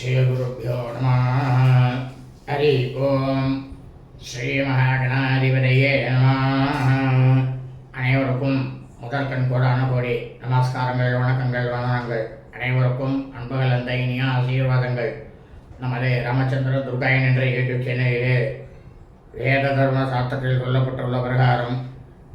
ஸ்ரீகுருப்போ நம ஹரி ஓம் ஸ்ரீமகாகணாதிபதியே நம அனைவருக்கும் முதற்கண் கோடான கோடி நமஸ்காரங்கள் வணக்கங்கள் வந்தனங்கள். அனைவருக்கும் அன்புகள் அந்த இனிய ஆசீர்வாதங்கள். நமது ராமச்சந்திர துர்காயன் என்ற யூடியூப் சேனலிலே வேத தர்ம சாஸ்திரத்தில் சொல்லப்பட்டுள்ள பிரகாரம்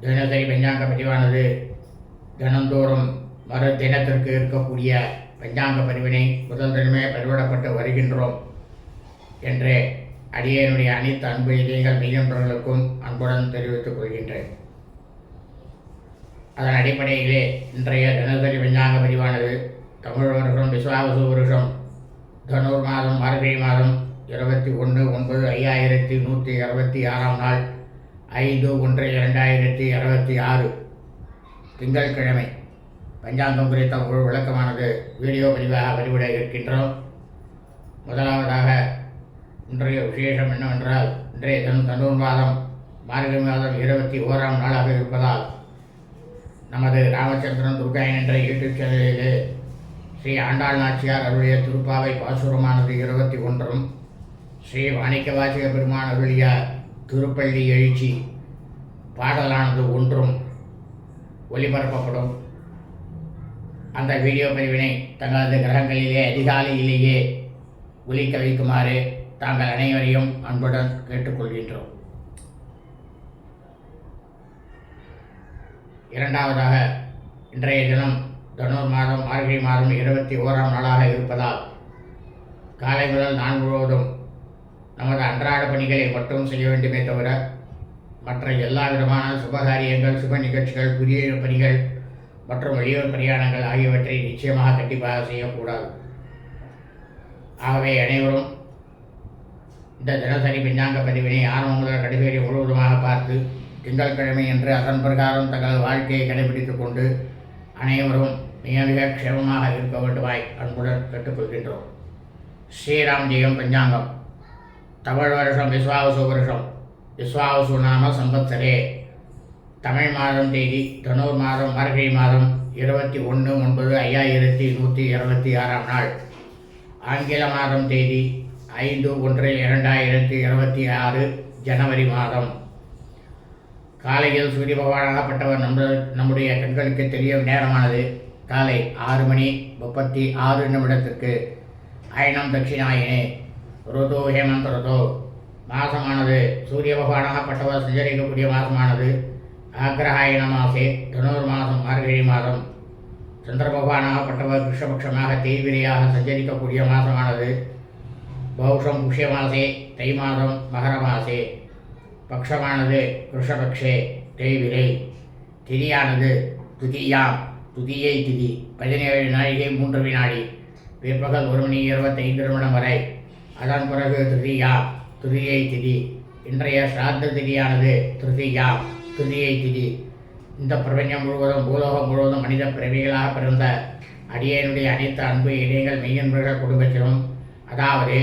தினசரி பெஞ்சாங்க பதிவானது தினந்தோறும் மறு தினத்திற்கு இருக்கக்கூடிய பஞ்சாங்க பதிவினை முதல் தினமே பதிவிடப்பட்டு வருகின்றோம். என்று அடியனுடைய அனைத்து அன்பு இதயங்கள் மெய்யன்பர்களுக்கும் அன்புடன் தெரிவித்துக் கொள்கின்றேன். அதன் அடிப்படையிலே இன்றைய தினசரி பஞ்சாங்க பதிவானது தமிழ் வருஷம் விஸ்வாவசு வருஷம் தனூர் மாதம் மார்கழி மாதம் இருபத்தி ஒன்று ஒன்பது ஐயாயிரத்தி நூற்றி அறுபத்தி ஆறாம் நாள் ஐந்து ஒன்று இரண்டாயிரத்தி இருபத்தி ஆறு திங்கட்கிழமை பஞ்சாங்கம் குறித்த ஒரு விளக்கமானது வீடியோ பதிவாக பதிவிட இருக்கின்றோம். முதலாவதாக இன்றைய விசேஷம் என்னவென்றால் இன்றைய தினம் தனூர் மாதம் மார்கழி மாதம் இருபத்தி ஓராம் நாளாக இருப்பதால் நமது ராமச்சந்திரன் துர்காயன் என்ற யூடியூப் சேனலிலே ஸ்ரீ ஆண்டாள் நாச்சியார் அருளிய திருப்பாவை பாசுரமானது இருபத்தி ஒன்றும் ஸ்ரீ மாணிக்கவாசிக பெருமான் அருளிய திருப்பள்ளி எழுச்சி பாடலானது ஒன்றும் ஒளிபரப்பப்படும். அந்த வீடியோ பதிவினை தங்களது கிரகங்களிலே அதிகாலையிலேயே ஒலிக்க வைக்குமாறு தாங்கள் அனைவரையும் அன்புடன் கேட்டுக்கொள்கின்றோம். இரண்டாவதாக இன்றைய தினம் தனுர் மாதம் மார்கழி மாதம் இருபத்தி ஓராம் நாளாக இருப்பதால் காலை முதல் நான் முழுவதும் நமது அன்றாட பணிகளை மட்டும் செய்ய வேண்டுமே தவிர மற்ற எல்லா விதமான சுபகாரியங்கள் சுப நிகழ்ச்சிகள் புதிய பணிகள் மற்றும் வெளியூர் பிரயாணங்கள் ஆகியவற்றை நிச்சயமாக கண்டிப்பாக செய்யக்கூடாது. ஆகவே அனைவரும் இந்த தினசரி பஞ்சாங்க பதிவினை ஆரம்பம் முதல் கடைசி முழுவதுமாக பார்த்து திங்கட்கிழமை என்று அதன் பிரகாரம் தங்கள் வாழ்க்கையை கடைபிடித்துக் கொண்டு அனைவரும் மிக மிக க்ஷேமமாக இருக்க வேண்டுமாய் அன்புடன் கேட்டுக்கொள்கின்றோம். ஸ்ரீராம் ஜெயம் பஞ்சாங்கம். தமிழ் வருஷம் விஸ்வாவசு வருஷம். விஸ்வாவசு நாம சம்பத்சரே. தமிழ் மாதம் தேதி தனூர் மாதம் மார்கழி மாதம் இருபத்தி ஒன்று ஒன்பது ஐயாயிரத்தி நூற்றி இருபத்தி ஆறாம் நாள். ஆங்கில மாதம் தேதி ஐந்து ஒன்று இரண்டாயிரத்தி இருபத்தி ஆறு ஜனவரி மாதம். காலையில் சூரிய பகவானாகப்பட்டவர் நம்ம நம்முடைய கண்களுக்கு தெரியும் நேரமானது காலை ஆறு மணி முப்பத்தி ஆறு நிமிடத்திற்கு. அயனம் தட்சிணாயினே ருதோ ஹேமந்த் ருதோ. மாதமானது சூரிய பகவானாகப்பட்டவர் சஞ்சரிக்கக்கூடிய மாதமானது ஆக்ரஹாயண மாசே தனுர் மாதம் மார்கழி மாதம் சந்திர பகவானாகப்பட்டவர் கிருஷ்ணபக்ஷமாக தேய்விரையாக சஞ்சரிக்கக்கூடிய மாதமானது பௌஷம் புஷ்ய மாசே தை மாதம் மகர மாசே பக்ஷமானது கிருஷ்ணபக்ஷே தேய்விரை திதியானது துதியாம் துதியை திதி பதினேழு நாழிகை மூன்று வினாடி। பிற்பகல் ஒரு மணி இருபத்தைந்து நிமிடம் வரை. அதன் பிறகு திருதியா துதியை திதி. இன்றைய ஸ்ராத்த திதியானது திருதியாம் துதியை திதி இந்த பிரபஞ்சம் முழுவதும் பூலோகம் முழுவதும் மனித பிறவிகளாக பிறந்த அடியனுடைய அனைத்து அன்பு இணையங்கள் மெய்யன்பர்கள் குடும்பத்திலும் அதாவது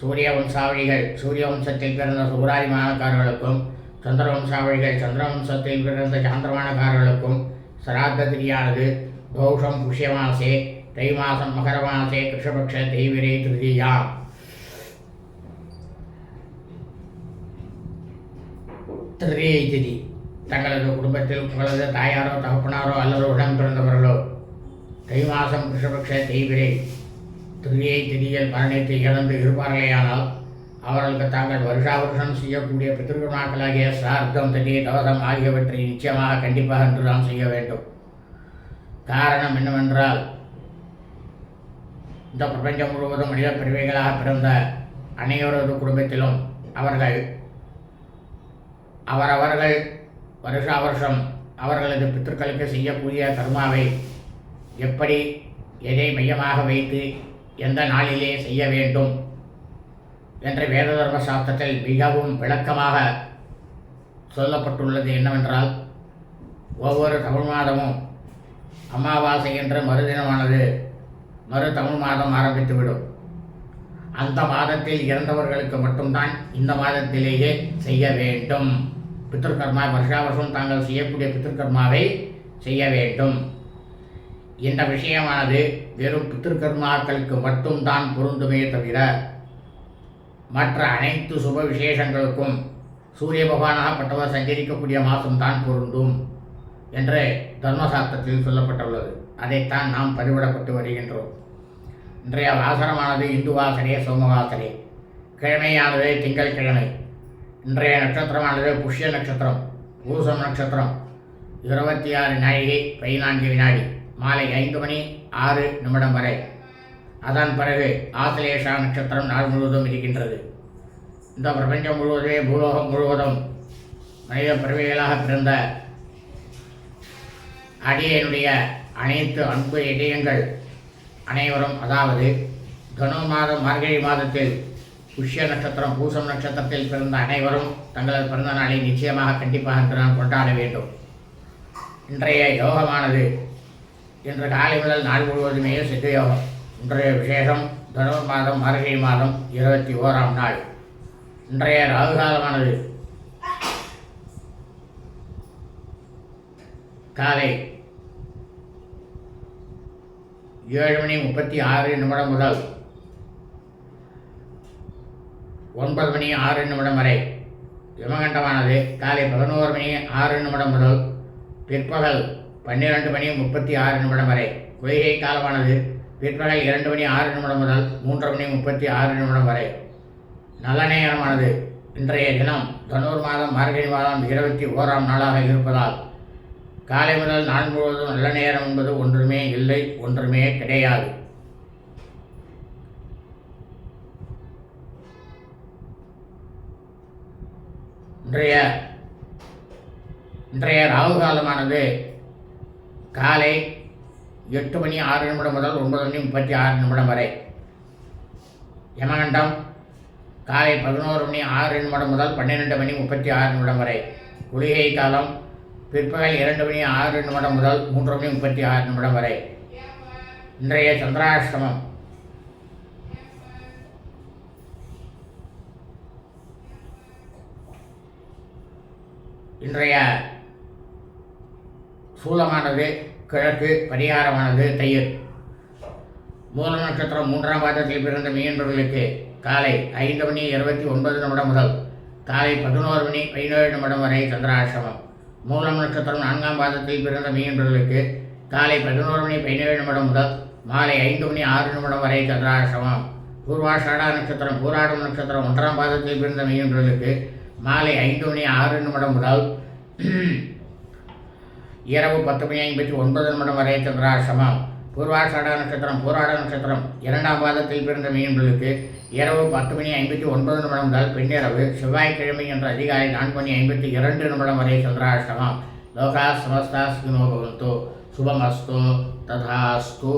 சூரிய வம்சாவளிகள் சூரிய வம்சத்தில் பிறந்த சூராதிமானக்காரர்களுக்கும் சந்திர வம்சாவளிகள் சந்திர வம்சத்தில் பிறந்த சாந்திரமானக்காரர்களுக்கும் சராத்த திரியானது பௌஷம் புஷ்யமாசே தை மாசம் மகர மாசே கிருஷ்ணபக்ஷ தெய்விரை திருதியா. திருதியை திதி தங்களது குடும்பத்தில் உங்களது தாயாரோ தகப்பனாரோ அல்லது உடன் பிறந்தவர்களோ தை மாதம் கிருஷ்ணபக்ஷ தெய்விரை திருவியை திதியில் மரணத்தை இழந்து இருப்பார்களேயானால் அவர்களுக்கு தாங்கள் வருஷா வருஷம் செய்யக்கூடிய பித்திருநாட்களாகிய சார்த்தம் திதி தவசம் ஆகியவற்றை நிச்சயமாக கண்டிப்பாக என்று நாம் செய்ய வேண்டும். காரணம் என்னவென்றால் இந்த பிரபஞ்சம் முழுவதும் மனித பிரிவைகளாக பிறந்த அனைவரது குடும்பத்திலும் அவர்கள் அவரவர்கள் வருஷா வருஷம் அவர்களது பித்தர்களுக்கு செய்யக்கூடிய கர்மாவை எப்படி எதை மையமாக வைத்து எந்த நாளிலே செய்ய வேண்டும் என்ற வேத தர்ம சாஸ்திரத்தில் மிகவும் விளக்கமாக சொல்லப்பட்டுள்ளது என்னவென்றால் ஒவ்வொரு தமிழ் மாதமும் அமாவாசை என்ற மறுதினமானது மறு தமிழ் மாதம் ஆரம்பித்துவிடும். அந்த மாதத்தில் இறந்தவர்களுக்கு மட்டும்தான் இந்த மாதத்திலேயே செய்ய வேண்டும். பித்திருக்கர்மா வருஷாவசம் தாங்கள் செய்யக்கூடிய பித்திருக்கர்மாவை செய்ய வேண்டும். இந்த விஷயமானது வெறும் பித்திருக்கர்மாக்களுக்கு மட்டும்தான் பொருந்துமே தவிர மற்ற அனைத்து சுப விசேஷங்களுக்கும் சூரிய பகவானாகப்பட்டவர் சஞ்சரிக்கக்கூடிய மாதம்தான் பொருந்தும் என்று தர்மசாஸ்திரத்தில் சொல்லப்பட்டுள்ளது. அதைத்தான் நாம் பதிவிடப்பட்டு வருகின்றோம். இன்றைய வாசனமானது இந்து வாசனே சோமவாசனே. கிழமையானது திங்கள் கிழமை இன்றைய நட்சத்திரமானது புஷ்ய நட்சத்திரம் பூசம் நட்சத்திரம். இருபத்தி ஆறு நாழிகை பதினான்கு வினாடி மாலை ஐந்து மணி ஆறு நிமிடம் வரை. அதன் பிறகு ஆசிலேஷா நட்சத்திரம் நாள் முழுவதும் இருக்கின்றது. இந்த பிரபஞ்சம் முழுவதுமே பூலோகம் முழுவதும் மனித பிறவிகளாக பிறந்த அடியனுடைய அனைத்து அன்பு இதயங்கள் அனைவரும் அதாவது தனு மாதம் மார்கழி மாதத்தில் புஷ்ய நட்சத்திரம் பூசம் நட்சத்திரத்தில் பிறந்த அனைவரும் தங்களது பிறந்த நாளை நிச்சயமாக கண்டிப்பாக இன்று நான் கொண்டாட வேண்டும். இன்றைய யோகமானது இன்று காலை முதல் நாள் முழுவதுமே சித்த யோகம். இன்றைய விசேஷம் தனுர் மாதம் மார்கழி மாதம் இருபத்தி ஓராம் நாள். இன்றைய ராகுகாலமானது காலை ஏழு மணி முப்பத்தி ஆறு நிமிடம் முதல் ஒன்பது மணி ஆறு நிமிடம் வரை. யமகண்டமானது காலை பதினோரு மணி ஆறு நிமிடம் முதல் பிற்பகல் பன்னிரண்டு மணி முப்பத்தி ஆறு நிமிடம் வரை. குளிகை காலமானது பிற்பகல் இரண்டு மணி ஆறு நிமிடம் முதல் மூன்று மணி முப்பத்தி ஆறு நிமிடம் வரை. நல்ல நேரமானது இன்றைய தினம் தனூர் மாதம் மார்கழி மாதம் இருபத்தி ஓராம் நாளாக இருப்பதால் காலை முதல் நாள் முழுவதும் நல்ல நேரம் என்பது ஒன்றுமே இல்லை ஒன்றுமே கிடையாது. இன்றைய இன்றைய ராகு காலமானது காலை எட்டு மணி ஆறு நிமிடம் முதல் ஒன்பது மணி முப்பத்தி ஆறு நிமிடம் வரை. யமகண்டம் காலை பதினோரு மணி ஆறு நிமிடம் முதல் பன்னிரெண்டு மணி முப்பத்தி ஆறு நிமிடம் வரை. குளிகை காலம் பிற்பகல் இரண்டு மணி ஆறு நிமிடம் முதல் மூன்று மணி முப்பத்தி ஆறு நிமிடம் வரை. இன்றைய சந்திராஷ்டமம் இன்றைய சூலமானது கிழக்கு பரிகாரமானது தயிர். மூல நட்சத்திரம் மூன்றாம் பாதத்தில் பிறந்த மீன்பர்களுக்கு காலை ஐந்து மணி இருபத்தி ஒன்பது நிமிடம் முதல் காலை பதினோரு மணி பதினேழு நிமிடம் வரை சந்திராசிரமம். மூலம் நட்சத்திரம் நான்காம் பாதத்தில் பிறந்த மீன்பர்களுக்கு காலை பதினோரு மணி பதினேழு நிமிடம் முதல் மாலை ஐந்து மணி ஆறு நிமிடம் வரை சந்திராசிரமம். பூர்வாஷாடா நட்சத்திரம் பூராடம் நட்சத்திரம் ஒன்றாம் பாதத்தில் பிறந்த மீனவர்களுக்கு மாலை ஐந்து மணி ஆறு நிமிடம் முதல் இரவு பத்து மணி ஐம்பத்தி ஒன்பது நிமிடம் வரை சந்திராசிரமம். பூர்வாஷாட நட்சத்திரம் பூராட நட்சத்திரம். இரண்டாம் பாதத்தில் பிறந்த மீன்களுக்கு இரவு பத்து மணி ஐம்பத்தி ஒன்பது நிமிடம் முதல் பின்னிரவு செவ்வாய்க்கிழமை என்ற அதிகாலை நான்கு மணி ஐம்பத்தி இரண்டு நிமிடம் வரை சந்திராசிரமம். லோகா சமஸ்தா சுகினோ பவந்தோ. சுபமஸ்து. ததாஸ்து.